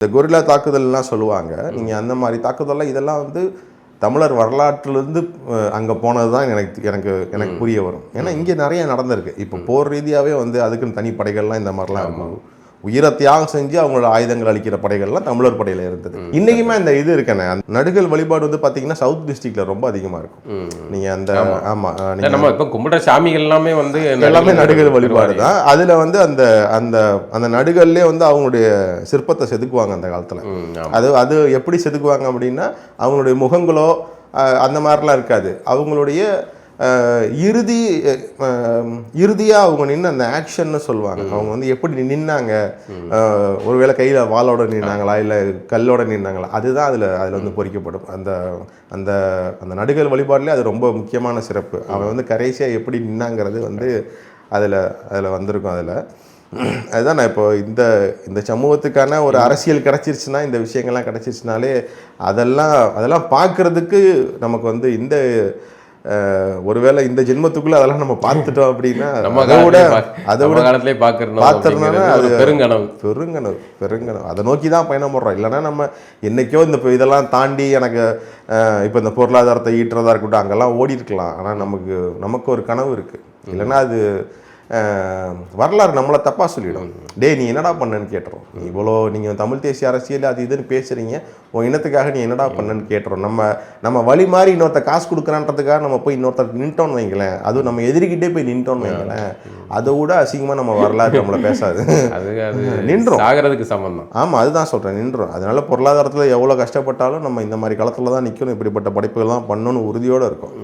இந்த கொரில்லா தாக்குதல்லாம் சொல்லுவாங்க. நீங்கள் அந்த மாதிரி தாக்குதல்லாம் இதெல்லாம் வந்து தமிழர் வரலாற்றிலிருந்து அங்கே போனது தான் எனக்கு எனக்கு எனக்கு புரிய வரும். ஏன்னா இங்கே நிறைய நடந்திருக்கு. இப்போ போர் ரீதியாகவே வந்து அதுக்குன்னு தனி படைகள்லாம் இந்த மாதிரிலாம் இருக்கும். உயிரை தியாகம் செஞ்சு அவங்களோட ஆயுதங்கள் அளிக்கிற படைகள்லாம் தமிழர் படையில இருந்தது. இன்னைக்குமே அந்த இது இருக்கனே நடுகள் வழிபாடு வந்து பார்த்தீங்கன்னா சவுத் டிஸ்ட்ரிக்ட்ல ரொம்ப அதிகமாக இருக்கும். ம். நீங்க அந்த ஆமா. அஹ், நீங்க இல்ல, நம்ம இப்போ கும்பிடுற சாமிகள் எல்லாமே வந்து எல்லாமே நடுகள் வழிபாடு தான். அதுல வந்து அந்த அந்த அந்த நடுகள்லேயே வந்து அவங்களுடைய சிற்பத்தை செதுக்குவாங்க அந்த காலத்துல. அது அது எப்படி செதுக்குவாங்க அப்படின்னா அவங்களுடைய முகங்களோ அந்த மாதிரிலாம் இருக்காது. அவங்களுடைய இறுதி அஹ், இறுதியா அவங்க நின்று அந்த ஆக்ஷன்னு சொல்லுவாங்க. அவங்க வந்து எப்படி நின்னாங்க? ஒருவேளை கையில வாளோட நின்னாங்களா? இல்ல கல்லோட நின்னாங்களா? அதுதான் அதுல அதுல வந்து பொறிக்கப்படும். அந்த அந்த அந்த நடுகள் வழிபாடுலேயே அது ரொம்ப முக்கியமான சிறப்பு. அவன் வந்து கடைசியா எப்படி நின்னாங்கிறது வந்து அதுல அதுல வந்திருக்கும் அதுல. அதுதான் நான் இப்போ இந்த இந்த சமூகத்துக்கான ஒரு அரசியல் கிடைச்சிருச்சுன்னா இந்த விஷயங்கள்லாம் கிடைச்சிருச்சுனாலே அதெல்லாம் அதெல்லாம் பார்க்கறதுக்கு நமக்கு வந்து இந்த ஒருவேளை இந்த ஜென்மத்துக்குள்ள அதெல்லாம் நம்ம பார்த்துட்டோம் அப்படின்னா நம்ம அதை விட அதை விட காலத்திலே அப்படிங்கிறது ஒரு அது- பெருங்கனவு. பெருங்கனவு பெருங்கனவு. அதை நோக்கி தான் பயணம் போடுறோம். இல்லைன்னா நம்ம என்னைக்கோ இந்த இதெல்லாம் தாண்டி எனக்கு இப்போ இந்த பொருளாதாரத்தை ஈட்டுறதா இருக்கட்டும் அங்கெல்லாம் ஓடி இருக்கலாம் ஆனால் நமக்கு நமக்கு ஒரு கனவு இருக்குது இல்லைன்னா அது வரலாறு நம்மளை தப்பாக சொல்லிடும். டேய் நீ என்னடா பண்ணேன்னு கேட்டுரும். இவ்வளோ நீங்கள் தமிழ் தேசிய அரசியல் அது இதுன்னு பேசுகிறீங்க உன் இனத்துக்காக நீ என்னடா பண்ணேன்னு கேட்டுரும். நம்ம நம்ம வழி மாறி இன்னொருத்த காசு கொடுக்குறான்றதுக்காக நம்ம போய் இன்னொருத்தர் நின்ட்டோம்னு வைங்களேன். அதுவும் நம்ம எதிரிக்கிட்டே போய் நின்ட்டோம்னு வைங்களேன். அதை விட அசிங்கமாக நம்ம வரலாறு நம்மளை பேசாது. நின்றோம். சாகிறதுக்கு சம்பந்தம் ஆமாம் அதுதான் சொல்கிறேன் நின்றோம் அதனால பொருளாதாரத்தில் எவ்வளோ கஷ்டப்பட்டாலும் நம்ம இந்த மாதிரி காலத்தில் தான் நிற்கணும் இப்படிப்பட்ட படைப்புகள் தான் பண்ணணும்னு உறுதியோடு இருக்கும்.